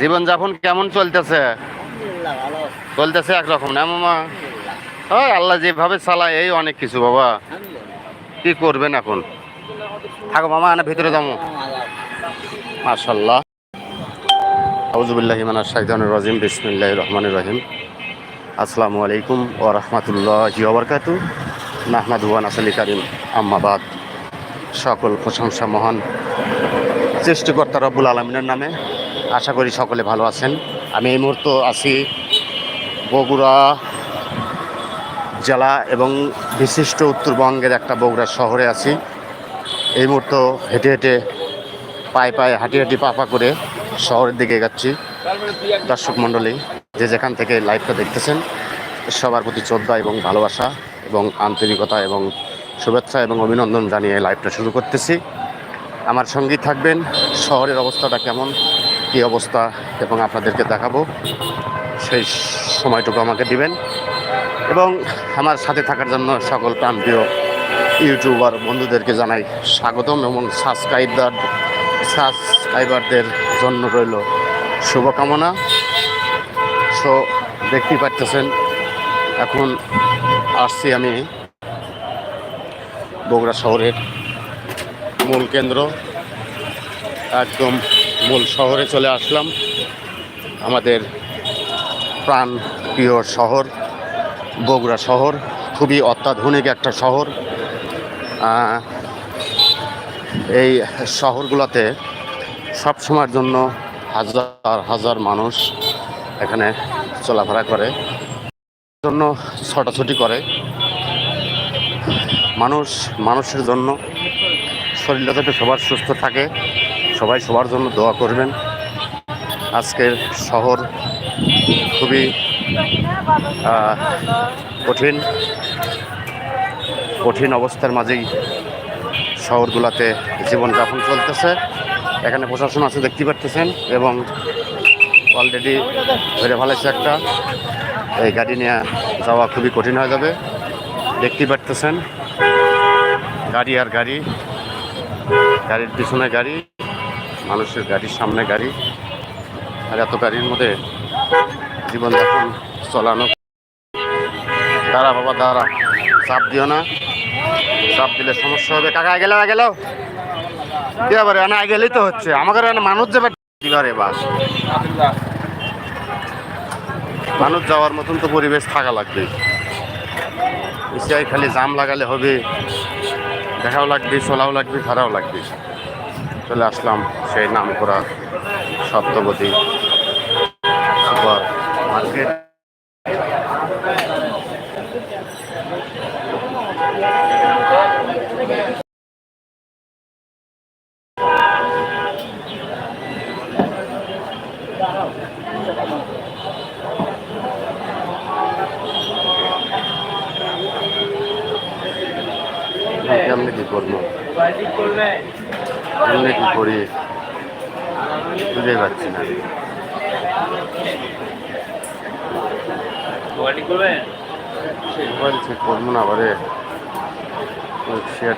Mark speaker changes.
Speaker 1: জীবনযাপন কেমন চলতেছে? চলতেছে একরকম না মামা? ওই আল্লাহ যেভাবে চালায় এই অনেক কিছু বাবা। কি করবেন এখন? থাকো মামা না ভিতরে যাব মাশাল্লাহ আউজুবিল্লাহি মানার শাহিদানুর রাজিম বিসমিল্লাহ রহমানুর রহিম। আসসালামু আলাইকুম ও রহমতুল্লাহি ওবরকাতু নাহমাদুয়ান আসলি কারিম। আম্মাবাদ সকল প্রশংসা মহান সৃষ্টিকর্তা রব্বুল আলমিনের নামে। আশা করি সকলে ভালো আছেন। আমি এই মুহূর্তে আছি বগুড়া জেলা এবং বিশিষ্ট উত্তরবঙ্গের একটা বগুড়া শহরে আছি। এই মুহূর্তে হেঁটে হেঁটে পায়ে পায়ে, হাঁটি হাঁটি পা পা করে শহরের দিকে যাচ্ছি দর্শক মণ্ডলী, যে যেখান থেকে লাইভটা দেখতেছেন, সবার প্রতি শ্রদ্ধা এবং ভালোবাসা এবং আন্তরিকতা এবং শুভেচ্ছা এবং অভিনন্দন জানিয়ে লাইভটা শুরু করতেছি। আমার সঙ্গী থাকবেন, শহরের অবস্থাটা কেমন? কী অবস্থা এবং আপনাদেরকে দেখাবো। সেই সময়টুকু আমাকে দিবেন। এবং আমার সাথে থাকার জন্য সকল প্রান্তীয় ইউটিউবার বন্ধুদেরকে জানাই স্বাগতম এবং সাবস্ক্রাইবার, সাবস্ক্রাইবারদের জন্য রইল শুভকামনা। সো দেখতেই পারতেছেন, এখন আসছি আমি বগুড়া শহরের মূল কেন্দ্র, একদম মূল শহরে চলে আসলাম। আমাদের প্রাণ প্রিয় শহর, বগুড়া শহর, খুবই অত্যাধুনিক একটা শহর। এই শহরগুলোতে সব সময়ের জন্য হাজার হাজার মানুষ এখানে চলাফেরা করে, জন্য ছটাছুটি করে। মানুষ, মানুষের জন্য শরীরটা যাতে সবার সুস্থ থাকে। সবাই সবার জন্য দোয়া করবেন। আজকের শহর খুবই কঠিন কঠিন অবস্থার মাঝেই শহরগুলোতে জীবনযাপন চলতেছে। এখানে প্রশাসন আছে, দেখতে পারতেছেন, এবং অলরেডি ধরে ফেলেছে একটা। এই গাড়ি নিয়ে যাওয়া খুবই কঠিন হয়ে যাবে। দেখতে পারতেছেন, গাড়ি আর গাড়ি, গাড়ির পিছনে গাড়ি। মানুষের গাড়ির সামনে গাড়ি আর এত গাড়ির মধ্যে জীবনযাপন চলানো। দাঁড়া বাবা, দাঁড়া। চাপ দিও না। চাপ দিলে সমস্যা হবে। কাকা গেলে গেল কি আবার না গেলেই তো হচ্ছে। আমাকে মানুষ যাবে দিবারে বাস? মানুষ যাওয়ার মতন তো পরিবেশ থাকা লাগবে। এসিআই খালি জাম লাগালে হবে। দেখাও লাগবে, চলাও লাগবে খারাও লাগবে। চলে আসলাম সেই নাম করা সপ্তপদী সুপার মার্কেট। কেমনি কি করব? কেমনি কি করি? বুঝতে পারছি না। মোবাইল চেক করব না আবার। শেয়ার